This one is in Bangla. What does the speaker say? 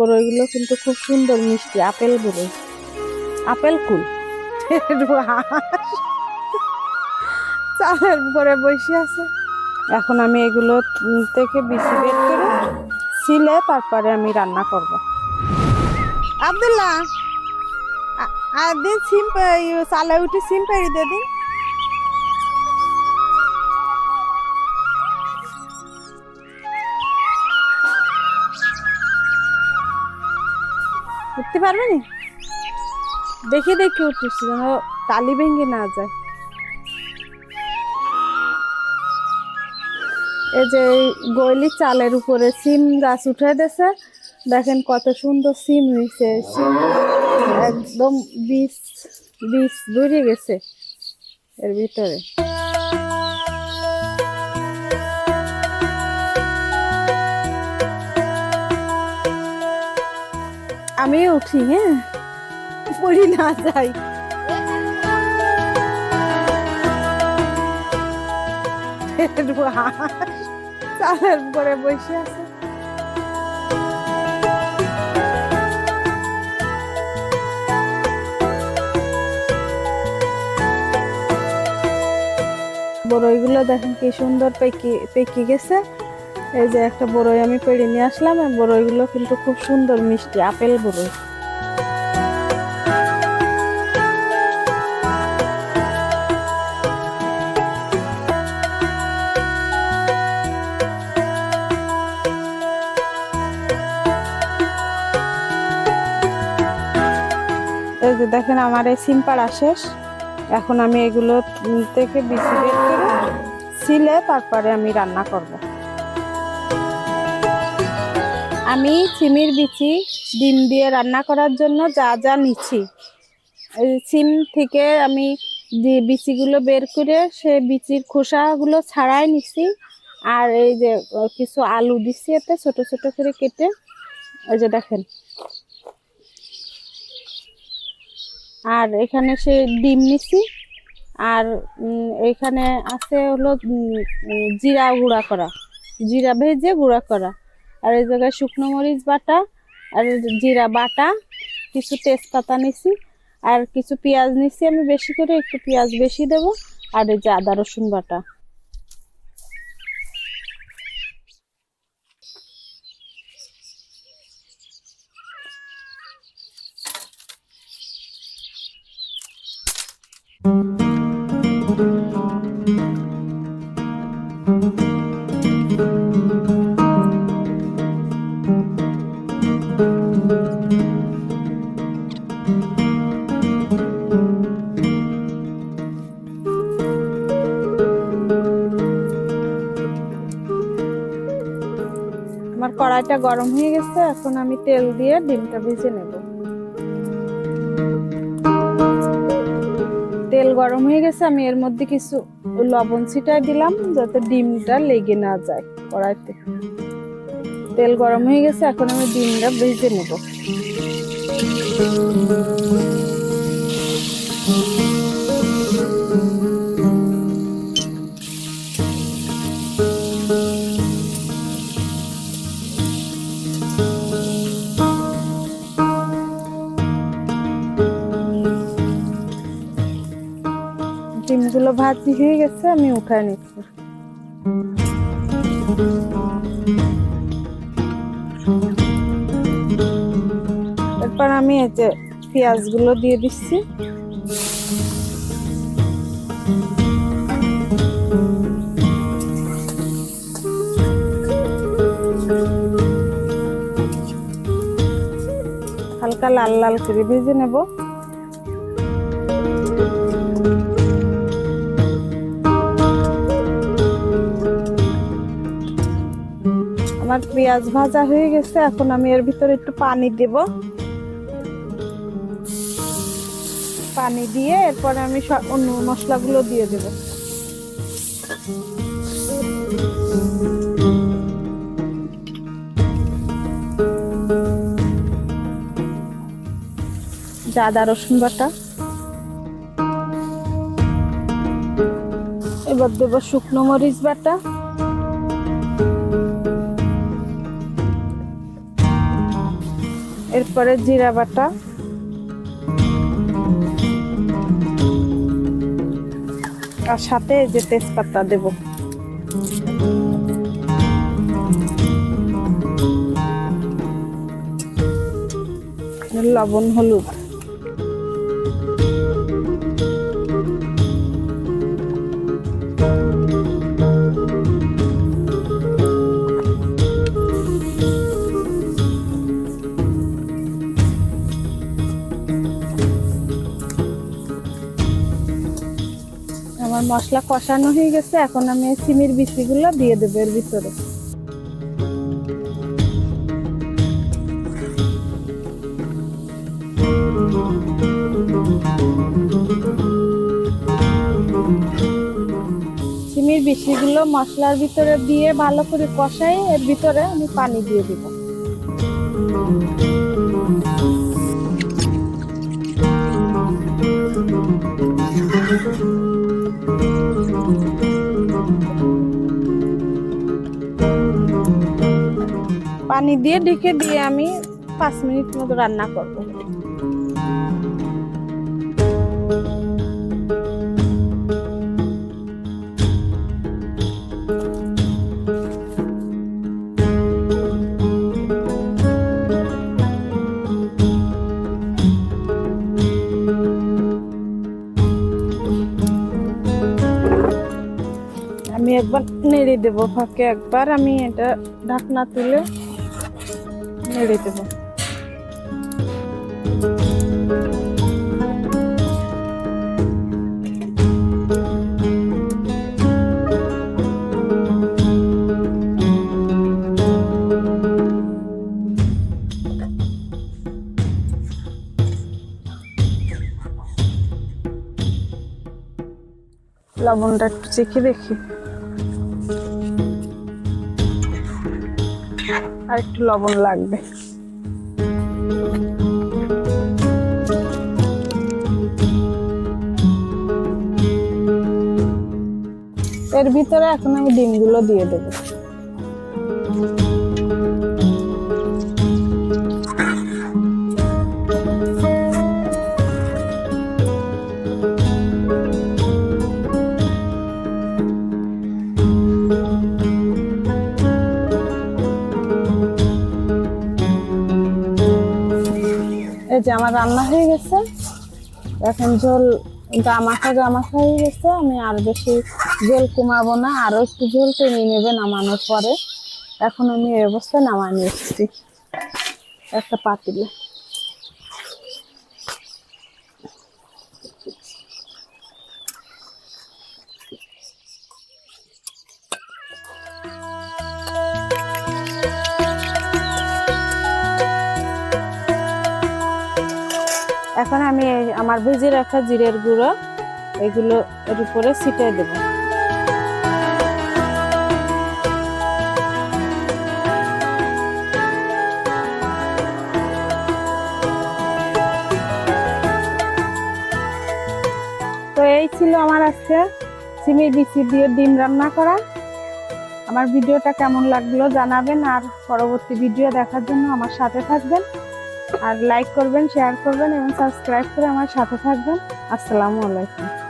বড়ইগুলো কিন্তু খুব সুন্দর মিষ্টি, আপেল বড়ই আপেল কুল। চালের উপরে বসে আছে। এখন আমি এগুলো থেকে বেশি বের করে ছিলে তারপরে আমি রান্না করব। আব্দুল্লাহ দিন সিম চালে উঠে সিম পেরি দে দিন। পারবে নি দেখে দেখে উঠতেছি যেন তালি ভেঙে না যায়। এই যে গইলি চালের উপরে সিম গাছ উঠে দিয়েছে, দেখেন কত সুন্দর সিম হয়েছে। সিম একদম বীজ বীজ বেরিয়ে গেছে এর ভিতরে। আমি উঠি হ্যাঁ? পড়ি না যাই। চালের উপরে বসে আছে। বড়ইগুলো দেখেন কি সুন্দর পেকে পেকে গেছে। এই যে একটা বড়ই আমি পেড়ে নিয়ে আসলাম, আর বড়ইগুলো কিন্তু খুব সুন্দর মিষ্টি, আপেল বড়ই। এই যে দেখেন, আমার এই সিম পাড়া শেষ। এখন আমি এগুলো থেকে বিচি বের করে ছিলে তারপরে আমি রান্না করব। আমি সিমের বিচি, ডিম দিয়ে রান্না করার জন্য যা যা নিচ্ছি। সিম থেকে আমি যে বিচিগুলো বের করে সে বিচির খোসাগুলো ছাড়াই নিচ্ছি। আর এই যে কিছু আলু দিচ্ছি এতে ছোট ছোট করে কেটে ওই যে দেখেন। আর এখানে সে ডিম নিছি আর এখানে আছে হলো জিরা গুঁড়া করা। জিরা ভেজে গুঁড়া করা। আর এই জায়গায় শুকনো মরিচ বাটা, আর জিরা বাটা, কিছু তেজপাতা নিছি, আর কিছু পেঁয়াজ নিছি, আমি বেশি করে একটু পেঁয়াজ বেশি দেব, আর এই যে আদা রসুন বাটা। আমার কড়াইটা গরম হয়ে গেছে, এখন আমি তেল দিয়ে ডিমটা ভেজে নেব। তেল গরম হয়ে গেছে, আমি এর মধ্যে কিছু লবণ ছিটাই দিলাম, যাতে ডিমটা লেগে না যায় কড়াইতে। তেল গরম হয়ে গেছে, এখন আমি ডিমটা ভেজে নেব। ডিমগুলো ভাজি হয়ে গেছে, আমি উঠায় নিচ্ছি। এরপর আমি এই যে পেঁয়াজগুলো দিয়ে দিচ্ছি। হালকা লাল লাল করে ভেজে নেব। আমার পেঁয়াজ ভাজা হয়ে গেছে, এখন আমি এর ভিতরে একটু পানি দেব। পানি দিয়ে এরপরে আমি অন্য মশলাগুলো দিয়ে দেব। আদা রসুন বাটা। এবার দেবো শুকনো মরিচ বাটা। এরপরে জিরা বাটা। আর সাথে যে তেজপাতা দেব। লবণ হলুদ। আমার মশলা কষানো হয়ে গেছে, এখন আমি সিমের বিচিগুলো দিয়ে দেবো এর ভিতরে। সিমের বিচিগুলো মশলার ভিতরে দিয়ে ভালো করে কষাই, এর ভিতরে আমি পানি দিয়ে দিব। পানি দিয়ে ঢেকে দিয়ে আমি পাঁচ মিনিট মতো রান্না করব। আমি একবার নেড়ে দেব ফাঁকে একবার, আমি এটা ঢাকনা তুলে নেড়ে দেব লবণটা একটু চেখে দেখি। আর একটু লবণ লাগবে। এর ভিতরে এখন আমি ডিমগুলো দিয়ে দেবো। এই যে আমার রান্না হয়ে গেছে। এখন ঝোল গামাখা গামাখা হয়ে গেছে। আমি আর বেশি ঝোল কমাবো না, আরও একটু ঝোল টেনে নেবে নামানোর পরে। এখন আমি এই অবস্থায় নামায় নিয়ে এসেছি একটা পাতিলে। এখন আমি আমার ভেজে রাখা জিরের গুঁড়ো এগুলো এর উপরে ছিটিয়ে দেবো। তো এই ছিল আমার আজকে সিমের বিচি দিয়ে ডিম রান্না করা। আমার ভিডিওটা কেমন লাগল জানাবেন আর পরবর্তী ভিডিও দেখার জন্য আমার সাথে থাকবেন। আর লাইক করবেন শেয়ার করবেন এবং সাবস্ক্রাইব করে আমার সাথে থাকবেন। আসসালামু আলাইকুম।